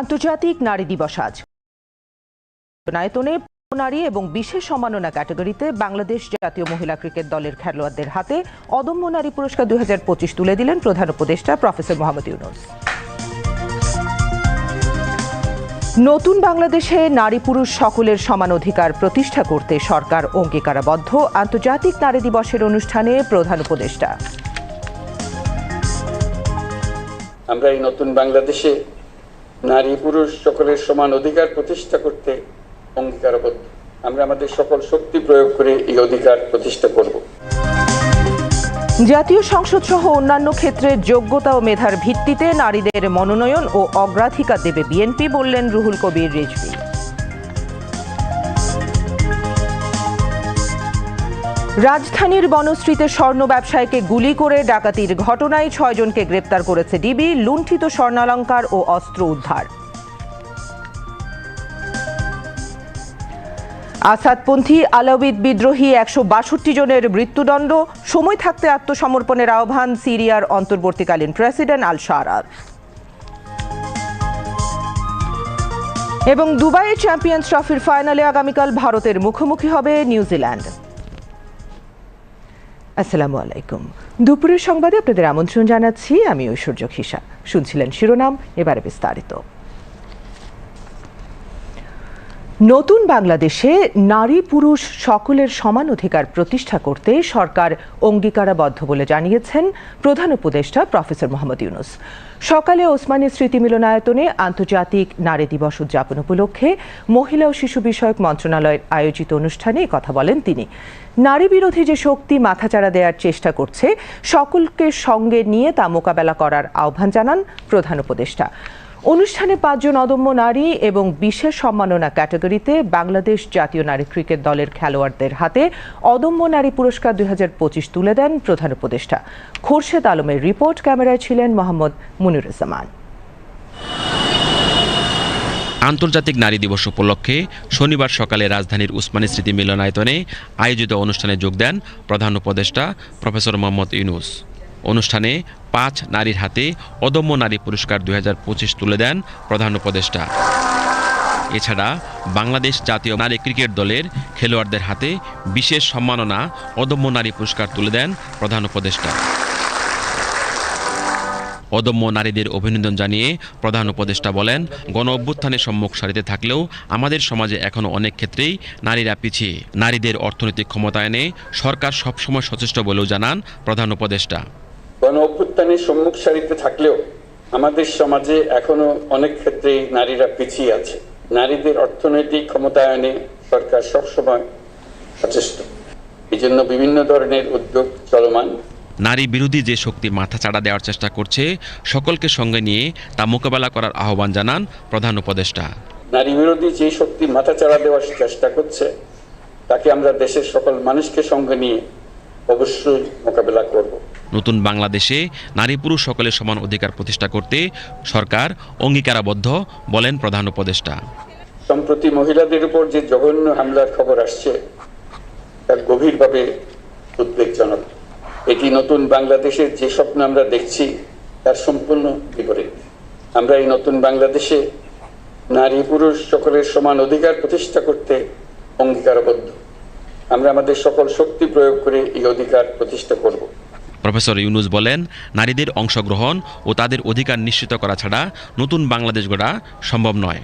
আন্তর্জাতিক নারী দিবস আজ। নায়তনে নারী এবং বিশেষ সম্মাননা ক্যাটাগরিতে বাংলাদেশ জাতীয় মহিলা ক্রিকেট দলের খেলোয়াড়দের হাতে অদম্য নারী পুরস্কার দুই তুলে দিলেন প্রধান উপদেষ্টা প্রফেসর মোহাম্মদ ইউনুস। নতুন বাংলাদেশে নারী পুরুষ সকলের সমান অধিকার প্রতিষ্ঠা করতে সরকার অঙ্গীকারাবদ্ধ আন্তর্জাতিক নারী দিবসের অনুষ্ঠানে প্রধান উপদেষ্টা। আমরা এই নতুন বাংলাদেশে নারী পুরুষ সকলের সমান অধিকার প্রতিষ্ঠা করতে অঙ্গীকারবদ্ধ। আমরা আমাদের সকল শক্তি প্রয়োগ করে এই অধিকার প্রতিষ্ঠা করব। জাতীয় সংসদ সহ অন্যান্য ক্ষেত্রে যোগ্যতা ও মেধার ভিত্তিতে নারীদের মনোনয়ন ও অগ্রাধিকার দেবে বিএনপি বললেন রুহুল কবির রিজভী। রাজধানীর বনশ্রীতে স্বর্ণ ব্যবসায়ীকে গুলি করে ডাকাতির ঘটনায় ছয়জনকে গ্রেপ্তার করেছে ডিবি, লুণ্ঠিত স্বর্ণালঙ্কার ও অস্ত্র উদ্ধার। আসাদপন্থী আলাউদ্দিন বিদ্রোহী একশো বাষট্টি জনের মৃত্যুদণ্ড, সময় থাকতে আত্মসমর্পণের আহ্বান সিরিয়ার অন্তর্বর্তীকালীন প্রেসিডেন্ট আল শারার এবং দুবাইয়ে চ্যাম্পিয়ন্স ট্রফির ফাইনালে আগামীকাল ভারতের মুখোমুখি হবে নিউজিল্যান্ড। আসসালামু আলাইকুম। দুপুরের সংবাদে আপনাদের আমন্ত্রণ জানাচ্ছি, আমি ঐশ্বর্য খিসা শুনছিলেন শিরোনাম, এবারে বিস্তারিত। নতুন বাংলাদেশে নারী পুরুষ সকলের সমান অধিকার প্রতিষ্ঠা করতে সরকার অঙ্গীকারাবদ্ধ বলে জানিয়েছেন প্রধান উপদেষ্টা প্রফেসর মোহাম্মদ ইউনুস। সকালে ওসমানী স্মৃতি মিলনায়তনে আন্তর্জাতিক নারী দিবস উদযাপন উপলক্ষে মহিলা ও শিশু বিষয়ক মন্ত্রণালয়ের আয়োজিত অনুষ্ঠানে কথা বলেন তিনি। নারী বিরোধী যে শক্তি মাথাচাড়া দেওয়ার চেষ্টা করছে, সকলকে সঙ্গে নিয়ে তা মোকাবেলা করার আহ্বান জানান প্রধান উপদেষ্টা। অনুষ্ঠানে পাঁচজন অদম্য নারী এবং বিশেষ সম্মাননা ক্যাটাগরিতে বাংলাদেশ জাতীয় নারী ক্রিকেট দলের খেলোয়াড়দের হাতে অদম্য নারী পুরস্কার দুই তুলে দেন প্রধান উপদেষ্টা। খোরশেদ আলমের রিপোর্ট, ক্যামেরায় ছিলেন মোহাম্মদ মুনিরুজ্জামান। আন্তর্জাতিক নারী দিবস উপলক্ষে শনিবার সকালে রাজধানীর উসমানী স্মৃতি মিলনায়তনে আয়োজিত অনুষ্ঠানে যোগ দেন প্রধান উপদেষ্টা প্রফেসর মোহাম্মদ ইউনুস। অনুষ্ঠানে পাঁচ নারীর হাতে অদম্য নারী পুরস্কার দুই হাজার পঁচিশ তুলে দেন প্রধান উপদেষ্টা। এছাড়া বাংলাদেশ জাতীয় নারী ক্রিকেট দলের খেলোয়াড়দের হাতে বিশেষ সম্মাননা, অদম্য নারী পুরস্কার তুলে দেন প্রধান উপদেষ্টা। অদম্য নারীদের অভিনন্দন জানিয়ে প্রধান উপদেষ্টা বলেন, গণ অভ্যুত্থানের সম্মুখ সারিতে থাকলেও আমাদের সমাজে এখনও অনেক ক্ষেত্রেই নারীরা পিছিয়ে। নারীদের অর্থনৈতিক ক্ষমতায়নে সরকার সবসময় সচেষ্ট বলেও জানান প্রধান উপদেষ্টা। গণ অভ্যুত্থানের সম্মুখ সারিতে থাকলেও আমাদের সমাজে এখনও অনেক ক্ষেত্রেই নারীরা পিছিয়ে আছে। নারীদের অর্থনৈতিক ক্ষমতায়নে সরকার সবসময় সচেষ্ট। এই জন্য বিভিন্ন ধরনের উদ্যোগ চলমান। নারী বিরোধী যে শক্তি মাথাচাড়া দেওয়ার চেষ্টা করছে সকলকে সঙ্গে নিয়ে তা মোকাবেলা করার আহ্বান জানান প্রধান উপদেষ্টা। নারী বিরোধী যে শক্তি মাথাচাড়া দেওয়ার চেষ্টা করছে তাকে আমরা দেশের সকল মানুষকে সঙ্গে নিয়ে অবশ্যই মোকাবেলা করব। নতুন বাংলাদেশে নারী পুরুষ সকলের সমান অধিকার প্রতিষ্ঠা করতে সরকার অঙ্গীকারাবদ্ধ বলেন প্রধান উপদেষ্টা। সম্প্রতি মহিলাদের উপর যে জঘন্য হামলার খবর আসছে তার গভীরভাবে উদ্বেগজনক। এটি নতুন বাংলাদেশের যে স্বপ্ন আমরা দেখছি তার সম্পূর্ণ বিপরীত। আমরা এই নতুন বাংলাদেশে নারী পুরুষ সকলের সমান অধিকার প্রতিষ্ঠা করতে অঙ্গীকারবদ্ধ। আমরা আমাদের সকল শক্তি প্রয়োগ করে এই অধিকার প্রতিষ্ঠা করব। প্রফেসর ইউনুস বলেন নারীদের অংশগ্রহণ ও তাদের অধিকার নিশ্চিত করা ছাড়া নতুন বাংলাদেশ গড়া সম্ভব নয়।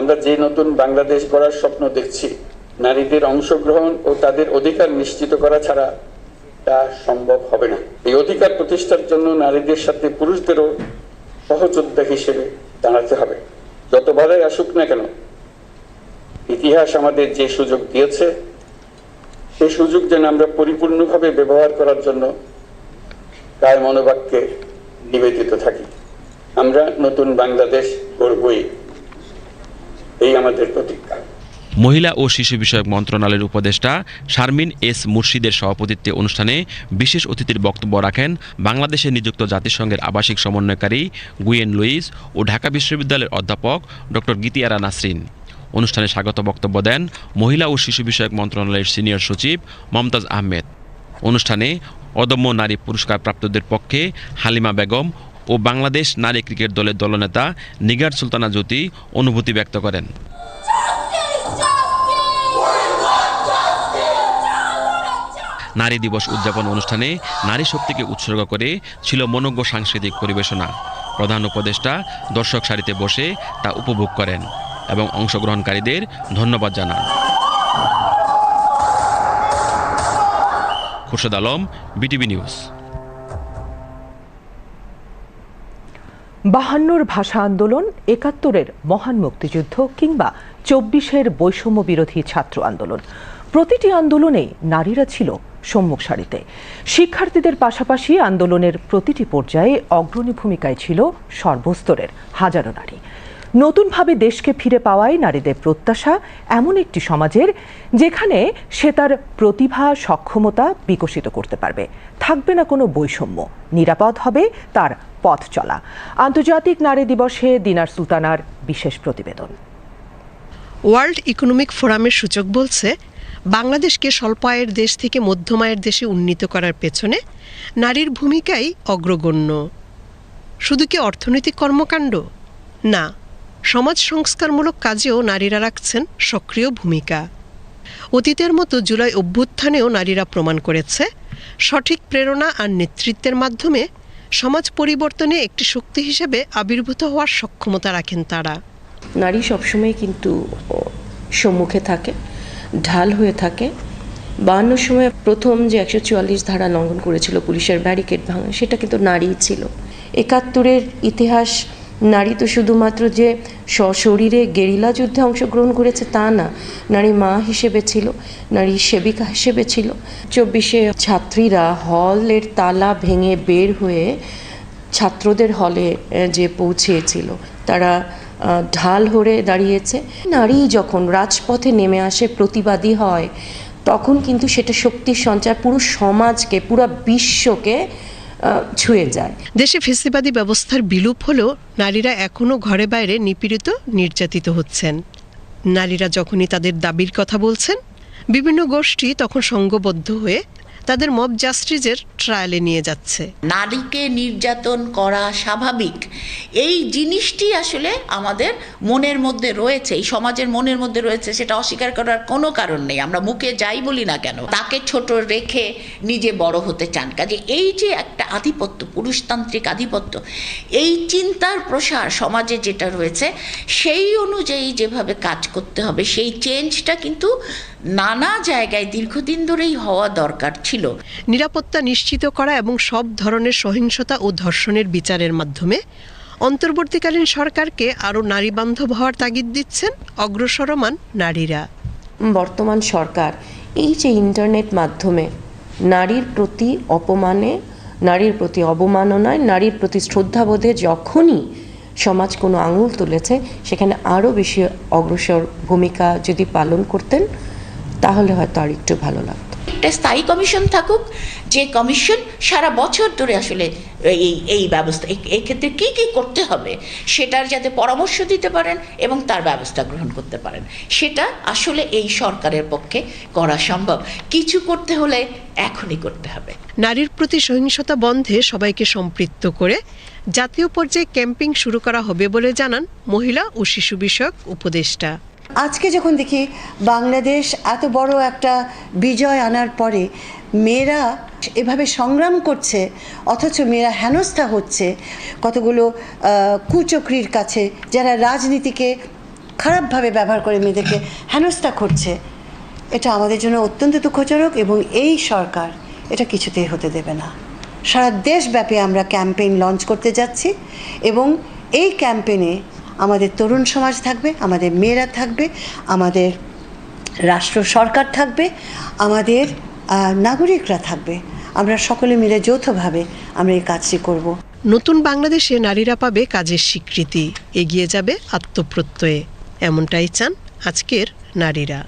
আমরা যে নতুন বাংলাদেশ গড়ার স্বপ্ন দেখছি নারীদের অংশগ্রহণ ও তাদের অধিকার নিশ্চিত করা ছাড়া তা সম্ভব হবে না। এই অধিকার প্রতিষ্ঠার জন্য নারীদের সাথে পুরুষদেরও সহযোদ্ধা হিসেবে দাঁড়াতে হবে। যত বাধাই আসুক না কেন ইতিহাস আমাদের যে সুযোগ দিয়েছে সেই সুযোগ যেন আমরা পরিপূর্ণভাবে ব্যবহার করার জন্য কায় মনোবাক্যে নিবেদিত থাকি। আমরা নতুন বাংলাদেশ গড়বই। এই আমাদের প্রতিজ্ঞা। মহিলা ও শিশু বিষয়ক মন্ত্রণালয়ের উপদেষ্টা শারমিন এস মুর্শিদের সভাপতিত্বে অনুষ্ঠানে বিশেষ অতিথির বক্তব্য রাখেন বাংলাদেশে নিযুক্ত জাতিসংঘের আবাসিক সমন্বয়কারী গুয়েন লুইস ও ঢাকা বিশ্ববিদ্যালয়ের অধ্যাপক ডক্টর গীতিয়ারা নাসরিন। অনুষ্ঠানে স্বাগত বক্তব্য দেন মহিলা ও শিশু বিষয়ক মন্ত্রণালয়ের সিনিয়র সচিব মমতাজ আহমেদ। অনুষ্ঠানে অদম্য নারী পুরস্কার প্রাপ্তদের পক্ষে হালিমা বেগম ও বাংলাদেশ নারী ক্রিকেট দলের দলনেতা নিগার সুলতানা জ্যোতি অনুভূতি ব্যক্ত করেন। নারী দিবস উদযাপন অনুষ্ঠানে নারী শক্তিকে উৎসর্গ করে ছিল মনজ্ঞ সাংস্কৃতিক পরিবেশনা। প্রধান উপদেষ্টা দর্শক সারিতে বসে তা উপভোগ করেন। এবং অংশগ্রহণকারীদের ধন্যবাদ জানান। Khurshed Alam, BTV news. বাহান্নর ভাষা আন্দোলন, একাত্তরের মহান মুক্তিযুদ্ধ কিংবা চব্বিশের বৈষম্য বিরোধী ছাত্র আন্দোলন। প্রতিটি আন্দোলনে নারীরা ছিল সম্মুখ সারিতে। শিক্ষার্থীদের পাশাপাশি আন্দোলনের প্রতিটি পর্যায়ে অগ্রণী ভূমিকায় ছিল সর্বস্তরের হাজারো নারী। নতুনভাবে দেশকে ফিরে পাওয়াই নারীদের প্রত্যাশা এমন একটি সমাজের যেখানে সে তার প্রতিভা, সক্ষমতা বিকশিত করতে পারবে। থাকবে না কোনো বৈষম্য। নিরাপদ হবে তার পথ চলা। আন্তর্জাতিক নারী দিবসে দিনার সুলতানার বিশেষ প্রতিবেদন। ওয়ার্ল্ড ইকোনমিক ফোরামের সূচক বলছে, বাংলাদেশকে স্বল্প আয়ের দেশ থেকে মধ্যম আয়ের দেশে উন্নীত করার পেছনে নারীর ভূমিকাই অগ্রগণ্য। শুধু কি অর্থনৈতিক কর্মকাণ্ড? না। সমাজ সংস্কারমূলক কাজেও নারীরা রাখছেন সক্রিয় ভূমিকা। অতীতের মতো জুলাই অভ্যুত্থানেও নারীরা প্রমাণ করেছে, সঠিক প্রেরণা আর নেতৃত্বের মাধ্যমে সমাজ পরিবর্তনে একটি শক্তি হিসেবে আবির্ভূত হওয়ার সক্ষমতা রাখেন তারা। নারী সবসময় কিন্তু সম্মুখে থাকে, ঢাল হয়ে থাকে। বাহান্ন সময় প্রথম যে একশো চুয়াল্লিশ ধারা লঙ্ঘন করেছিল পুলিশের ব্যারিকেড ভাঙা, সেটা কিন্তু নারীই ছিল। একাত্তরের ইতিহাস নারী তো শুধুমাত্র যে সশরীরে গেরিলা যুদ্ধে অংশগ্রহণ করেছে তা না, নারী মা হিসেবে ছিল, নারী সেবিকা হিসেবে ছিল। চব্বিশে ছাত্রীরা হলের তালা ভেঙে বের হয়ে ছাত্রদের হলে যে পৌঁছেছিল, তারা ঢাল হয়ে দাঁড়িয়েছে। নারী যখন রাজপথে নেমে আসে, প্রতিবাদী হয়, তখন কিন্তু সেটা শক্তির সঞ্চার, পুরো সমাজকে, পুরো বিশ্বকে ছুঁয়ে যায়। দেশে ফেসিবাদী ব্যবস্থার বিলুপ হলেও নারীরা এখনও ঘরে বাইরে নিপীড়িত, নির্যাতিত হচ্ছেন। নারীরা যখনই তাদের দাবির কথা বলছেন, বিভিন্ন গোষ্ঠী তখন সঙ্গবদ্ধ হয়ে তাদের মব জাস্টিসের ট্রায়ালে নিয়ে যাচ্ছে। নারীকে নির্যাতন করা স্বাভাবিক। এই জিনিসটি আসলে আমাদের মনের মধ্যে রয়েছে, এই সমাজের মনের মধ্যে রয়েছে, সেটা অস্বীকার করার কোনো কারণ নেই। আমরা মুখে যাই বলি না কেন, তাকে ছোট রেখে নিজে বড় হতে চান। কাজে এই যে একটা আধিপত্য, পুরুষতান্ত্রিক আধিপত্য, এই চিন্তার প্রসার সমাজে যেটা রয়েছে, সেই অনুযায়ী যেভাবে কাজ করতে হবে, সেই চেঞ্জটা কিন্তু নানা জায়গায় দীর্ঘদিন ধরেই হওয়া দরকার ছিল। নিরাপত্তা নিশ্চিত করা এবং সব ধরনের সহিংসতা ও ধর্ষণের বিচারের মাধ্যমে অন্তর্বর্তীকালীন সরকারকে আরও নারীবান্ধব হওয়ার তাগিদ দিচ্ছেন অগ্রসরমান নারীরা। বর্তমান সরকার এই যে ইন্টারনেট মাধ্যমে নারীর প্রতি অপমানে নারীর প্রতি অবমাননায় নারীর প্রতি শ্রদ্ধাবোধে যখনই সমাজ কোনো আঙুল তুলেছে সেখানে আরও বেশি অগ্রসর ভূমিকা যদি পালন করতেন তাহলে হয়তো আর একটু ভালো লাগতো। একটা স্থায়ী কমিশন থাকুক যে কমিশন সারা বছর ধরে আসলে এই এই ব্যবস্থা এই- এক্ষেত্রে কি কি করতে হবে সেটার যাতে পরামর্শ দিতে পারেন এবং তার ব্যবস্থা গ্রহণ করতে পারেন। সেটা আসলে এই সরকারের পক্ষে করা সম্ভব। কিছু করতে হলে এখনই করতে হবে। নারীর প্রতি সহিংসতা বন্ধে সবাইকে সম্পৃক্ত করে জাতীয় পর্যায়ে ক্যাম্পিং শুরু করা হবে বলে জানান মহিলা ও শিশু বিষয়ক উপদেষ্টা। আজকে যখন দেখি বাংলাদেশ এত বড় একটা বিজয় আনার পরে মেয়েরা এভাবে সংগ্রাম করছে, অথচ মেয়েরা হেনস্থা হচ্ছে, কতগুলো কুচক্রির কাছে যারা রাজনীতিকে খারাপভাবে ব্যবহার করে মেয়েদেরকে হেনস্থা করছে, এটা আমাদের জন্য অত্যন্ত দুঃখজনক এবং এই সরকার এটা কিছুতেই হতে দেবে না। সারা দেশব্যাপী আমরা ক্যাম্পেইন লঞ্চ করতে যাচ্ছি এবং এই ক্যাম্পেইনে আমাদের তরুণ সমাজ থাকবে আমাদের মেয়েরা থাকবে আমাদের রাষ্ট্র সরকার থাকবে আমাদের নাগরিকরা থাকবে। আমরা সকলে মিলে যৌথভাবে আমরা এই কাজটি করব। নতুন বাংলাদেশে নারীরা পাবে কাজের স্বীকৃতি এগিয়ে যাবে আত্মপ্রত্যয়ে। এমনটাই চান আজকের নারীরা।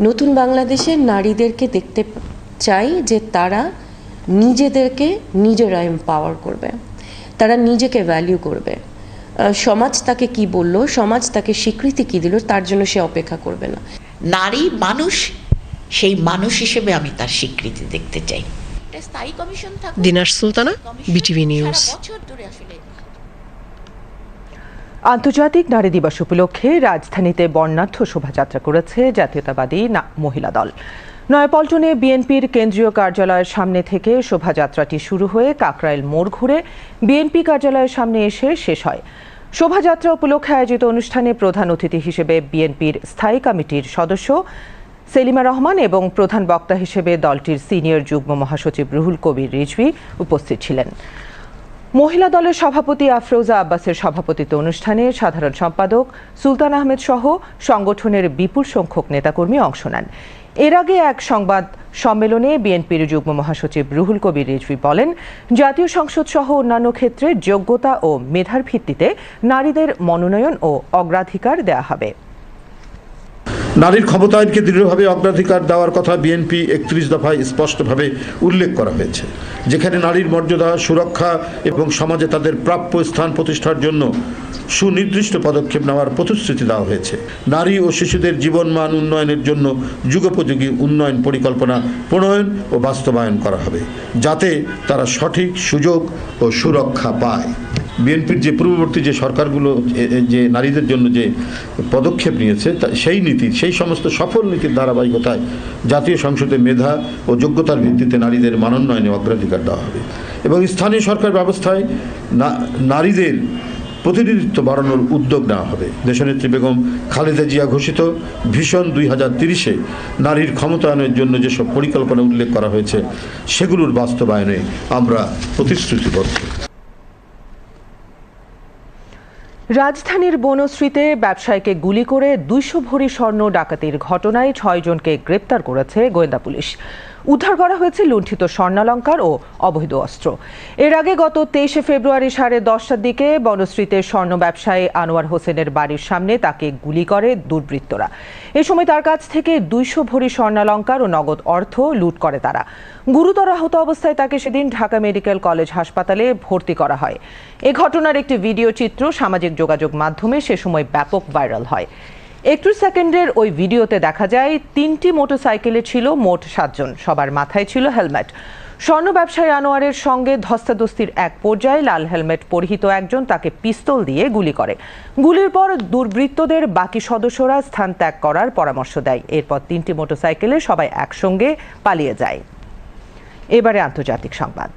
নতুন বাংলাদেশের নারীদেরকে দেখতে চাই যে তারা নিজেদেরকে নিজেরা এম্পাওয়ার করবে তারা নিজেকে ভ্যালিউ করবে। সমাজ তাকে কি বলল? সমাজ তাকে স্বীকৃতি কি দিল? তার জন্য সে অপেক্ষা করবে না। নারী মানুষ সেই মানুষ হিসেবে আমি তার স্বীকৃতি দেখতে চাই। স্থায়ী commission Dinar Sultana BTV news. আন্তর্জাতিক নারী দিবস উপলক্ষে রাজধানীতে বর্ণাঢ্য শোভাযাত্রা করেছে জাতীয়তাবাদী না- মহিলা দল। নয়াপল্টনে বিএনপির কেন্দ্রীয় কার্যালয়ের সামনে থেকে শোভাযাত্রাটি শুরু হয়ে কাকরাইল মোড় ঘুরে বিএনপি কার্যালয়ের সামনে এসে শেষ হয়। শোভাযাত্রা উপলক্ষে আয়োজিত অনুষ্ঠানে প্রধান অতিথি হিসেবে বিএনপির স্থায়ী কমিটির সদস্য সেলিমা রহমান এবং প্রধান বক্তা হিসেবে দলটির সিনিয়র যুগ্ম মহাসচিব রুহুল কবির রিজভি উপস্থিত ছিলেন। মহিলা দলের সভাপতি আফরোজা আব্বাসের সভাপতিত্ব অনুষ্ঠানে সাধারণ সম্পাদক সুলতান আহমেদ সহ সংগঠনের বিপুল সংখ্যক নেতাকর্মী অংশ নেন। এর আগে এক সংবাদ সম্মেলনে বিএনপির যুগ্ম মহাসচিব রুহুল কবির রিজভি বলেন, জাতীয় সংসদ সহ অন্যান্য ক্ষেত্রে যোগ্যতা ও মেধার ভিত্তিতে নারীদের মনোনয়ন ও অগ্রাধিকার দেয়া হবে। নারীর ক্ষমতায়নকে দৃঢ়ভাবে অগ্রাধিকার দেওয়ার কথা বিএনপি একত্রিশ দফায় স্পষ্টভাবে উল্লেখ করা হয়েছে, যেখানে নারীর মর্যাদা, সুরক্ষা এবং সমাজে তাদের প্রাপ্য স্থান প্রতিষ্ঠার জন্য সুনির্দিষ্ট পদক্ষেপ নেওয়ার প্রতিশ্রুতি দেওয়া হয়েছে। নারী ও শিশুদের জীবনমান উন্নয়নের জন্য যুগোপযোগী উন্নয়ন পরিকল্পনা প্রণয়ন ও বাস্তবায়ন করা হবে, যাতে তারা সঠিক সুযোগ ও সুরক্ষা পায়। বিএনপির যে পূর্ববর্তী যে সরকারগুলো যে নারীদের জন্য যে পদক্ষেপ নিয়েছে সেই নীতি, সেই সমস্ত সফল নীতির ধারাবাহিকতায় জাতীয় সংসদে মেধা ও যোগ্যতার ভিত্তিতে নারীদের মানোন্নয়নে অগ্রাধিকার দেওয়া হবে। এবং স্থানীয় সরকার ব্যবস্থায় নারীদের প্রতিনিধিত্ব বাড়ানোর উদ্যোগ নেওয়া হবে। দেশনেত্রী বেগম খালেদা জিয়া ঘোষিত ভীষণ দুই হাজার তিরিশে নারীর ক্ষমতায়নের জন্য যেসব পরিকল্পনা উল্লেখ করা হয়েছে, সেগুলোর বাস্তবায়নে আমরা প্রতিশ্রুতিবদ্ধ। রাজধানীর বনশ্রীতে ব্যবসায়ীকে গুলি করে দুইশো ভরি স্বর্ণ ডাকাতির ঘটনায় ছয়জনকে গ্রেপ্তার করেছে গোয়েন্দা পুলিশ। উদ্ধার করা হয়েছে লুণ্ঠিত স্বর্ণালঙ্কার ও অবৈধ অস্ত্র। এর আগে গত তেইশে ফেব্রুয়ারি সাড়ে দশটার দিকে বনশ্রীতে স্বর্ণ ব্যবসায়ী আনোয়ার হোসেনের বাড়ির সামনে তাকে গুলি করে দুর্বৃত্তরা। এ সময় তার কাছ থেকে দুইশো ভরি স্বর্ণালঙ্কার ও নগদ অর্থ লুট করে তারা। গুরুতর আহত অবস্থায় তাকে সেদিন ঢাকা মেডিকেল কলেজ হাসপাতালে ভর্তি করা হয়। এ ঘটনার একটি ভিডিও চিত্র সামাজিক যোগাযোগ মাধ্যমে সে সময় ব্যাপক ভাইরাল হয়। একটু সেকেন্ডের ওই ভিডিওতে দেখা যায়, তিনটি মোটরসাইকেলে ছিল মোট সাতজন। সবার মাথায় ছিল হেলমেট। স্বর্ণ ব্যবসায়ী আনোয়ারের সঙ্গে ধস্তাধস্তির এক পর্যায়ে লাল হেলমেট পরিহিত একজন তাকে পিস্তল দিয়ে গুলি করে। গুলির পর দুর্বৃত্তদের বাকি সদস্যরা স্থান ত্যাগ করার পরামর্শ দেয়। এরপর তিনটি মোটরসাইকেলে সবাই একসঙ্গে পালিয়ে যায়। এবারে আন্তর্জাতিক সংবাদ।